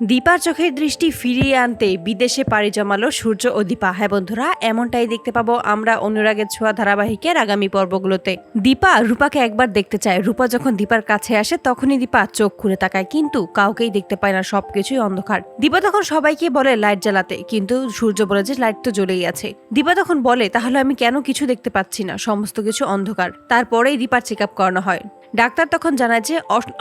দীপার চোখের দৃষ্টি ফিরিয়ে আনতে বিদেশে পাড়ি জমালো সূর্য ও দীপা। হ্যাঁ বন্ধুরা, এমনটাই দেখতে পাবো আমরা অনুরাগের ছোঁয়া ধারাবাহিকের আগামী পর্বগুলোতে। দীপা রূপাকে একবার দেখতে চায়। রূপা যখন দীপার কাছে আসে, তখনই দীপা চোখ খুলে তাকায়, কিন্তু কাউকেই দেখতে পায় না, সবকিছুই অন্ধকার। দীপা তখন সবাইকে বলে লাইট জ্বালাতে, কিন্তু সূর্য বলে যে লাইট তো জ্বলেই আছে। দীপা তখন বলে, তাহলে আমি কেন কিছু দেখতে পাচ্ছি না? সমস্ত কিছু অন্ধকার। তারপরেই দীপার চেক আপ করানো হয়। ডাক্তার তখন জানায় যে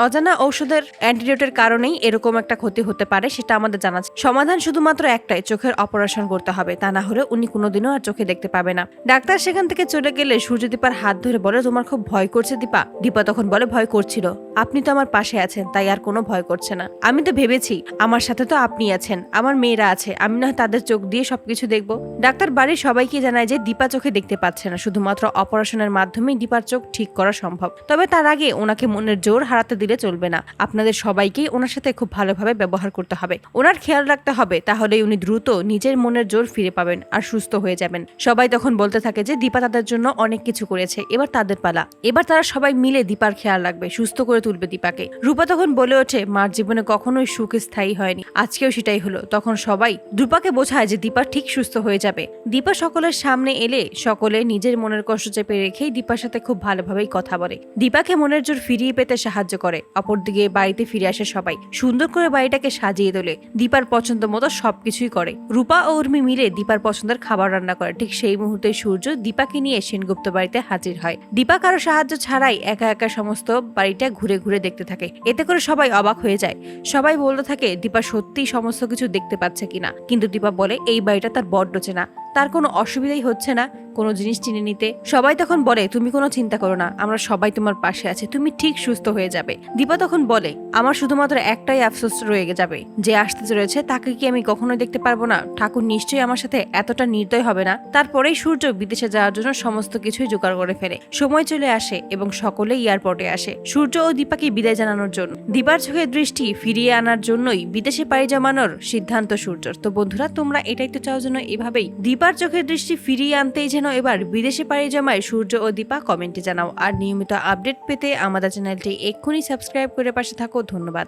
অজানা ঔষধের অ্যান্টিডোটের কারণেই এরকম একটা ক্ষতি হতে পারে সেটা আমাদের জানা সমাধান শুধুমাত্র একটাই, চোখের অপারেশন করতে হবে। তা না হলে উনি কোনোদিনও আর চোখে দেখতে পাবে না। ডাক্তার সেখান থেকে চলে গেলে সূর্যদীপার হাত ধরে বলে, তোমার খুব ভয় করছে দীপা। দীপা তখন বলে, ভয় করছিল। আপনি তো আমার পাশে আছেন, তাই আর কোনো ভয় করছে না। আমি তো ভেবেছি, আমার সাথে তো আপনি আছেন, আমার মেয়েরা আছে, আমি না তাদের চোখ দিয়ে সবকিছু দেখব। ডাক্তার বাড়ির সবাইকে জানায় যে, দীপা চোখে দেখতে পাচ্ছে না, শুধুমাত্র অপারেশনের মাধ্যমেই দীপার চোখ ঠিক করা সম্ভব। তবে তার আগে ওনাকে মনের জোর হারাতে দিলে চলবে না। আপনাদের সবাইকেই ওনার সাথে খুব ভালোভাবে ব্যবহার করতে হবে। ওনার খেয়াল রাখতে হবে, তাহলেই উনি দ্রুত নিজের মনের জোর ফিরে পাবেন আর সুস্থ হয়ে যাবেন। সবাই তখন বলতে থাকে যে, দীপা তাদের জন্য অনেক কিছু করেছে, এবার তাদের পালা। এবার তারা সবাই মিলে দীপার খেয়াল রাখবে, সুস্থ করে তুলবে দীপাকে। রূপা তখন বলে ওঠে, মার জীবনে কখনোই সুখ স্থায়ী হয়নি, আজকেও সেটাই হলো। তখন সবাই রূপাকে বোঝায় যে, দীপা ঠিক সুস্থ হয়ে যাবে। দীপা সকলের সামনে এলে সকলে নিজের মনের কষ্ট চেপে রেখেই দীপার সাথে খুব ভালোভাবেই কথা বলে। দীপাকে মনের জোর ফিরিয়ে পেতে সাহায্য করে, অপরদিকে বাড়িতে ফিরে আসে সবাই। সুন্দর করে বাড়িটাকে সাজিয়ে তোলে। দীপার পছন্দ মতো সবকিছুই করে। রূপা ও উর্মি মিলে দীপার পছন্দের খাবার রান্না করে। ঠিক সেই মুহূর্তে সূর্য দীপাকে নিয়ে সেনগুপ্ত বাড়িতে হাজির হয়। দীপা কারও সাহায্য ছাড়াই একা একা সমস্ত বাড়িটা ঘুরে ঘুরে দেখতে থাকে। এতে করে সবাই অবাক হয়ে যায়। সবাই বলতে থাকে, দীপা সত্যি সমস্ত কিছু দেখতে পাচ্ছে কিনা? কিন্তু দীপা বলে, এই বাড়িটা তার বড্ড চেনা। তার কোনো অসুবিধাই হচ্ছে না, কোনো জিনিস চিনে নিতে। সবাই তখন বলে, তুমি কোনো চিন্তা করো না, আমরা সবাই তোমার পাশে আছে, তুমি ঠিক সুস্থ হয়ে যাবে। দীপা তখন বলে, আমার শুধুমাত্র একটাই আফসোস রয়ে যাবে, যে আসতে চলেছে তাকে কি আমি কখনোই দেখতে পারব না? ঠাকুর নিশ্চয়ই আমার সাথে এতটা নির্দয় হবে না। তারপরেই সূর্য বিদেশে যাওয়ার জন্য সমস্ত কিছুই জোগাড় করে ফেলে। সময় চলে আসে এবং সকলে এয়ারপোর্টে আসে, সূর্য ও দীপাকে বিদায় জানানোর জন্য। দীপার চোখের দৃষ্টি ফিরিয়ে আনার জন্যই বিদেশে পাড়ি জমানোর সিদ্ধান্ত সূর্যর। তো বন্ধুরা, তোমরা এটাই তো চাও যেন এভাবেই দীপার চোখের দৃষ্টি ফিরিয়ে আনতেই যেন এবার বিদেশে পাড়ি জমায় সূর্য ও দীপা। কমেন্টে জানাও। আর নিয়মিত আপডেট পেতে আমাদের চ্যানেলটি এক্ষুনি সাবস্ক্রাইব করে পাশে থাকো। ধন্যবাদ।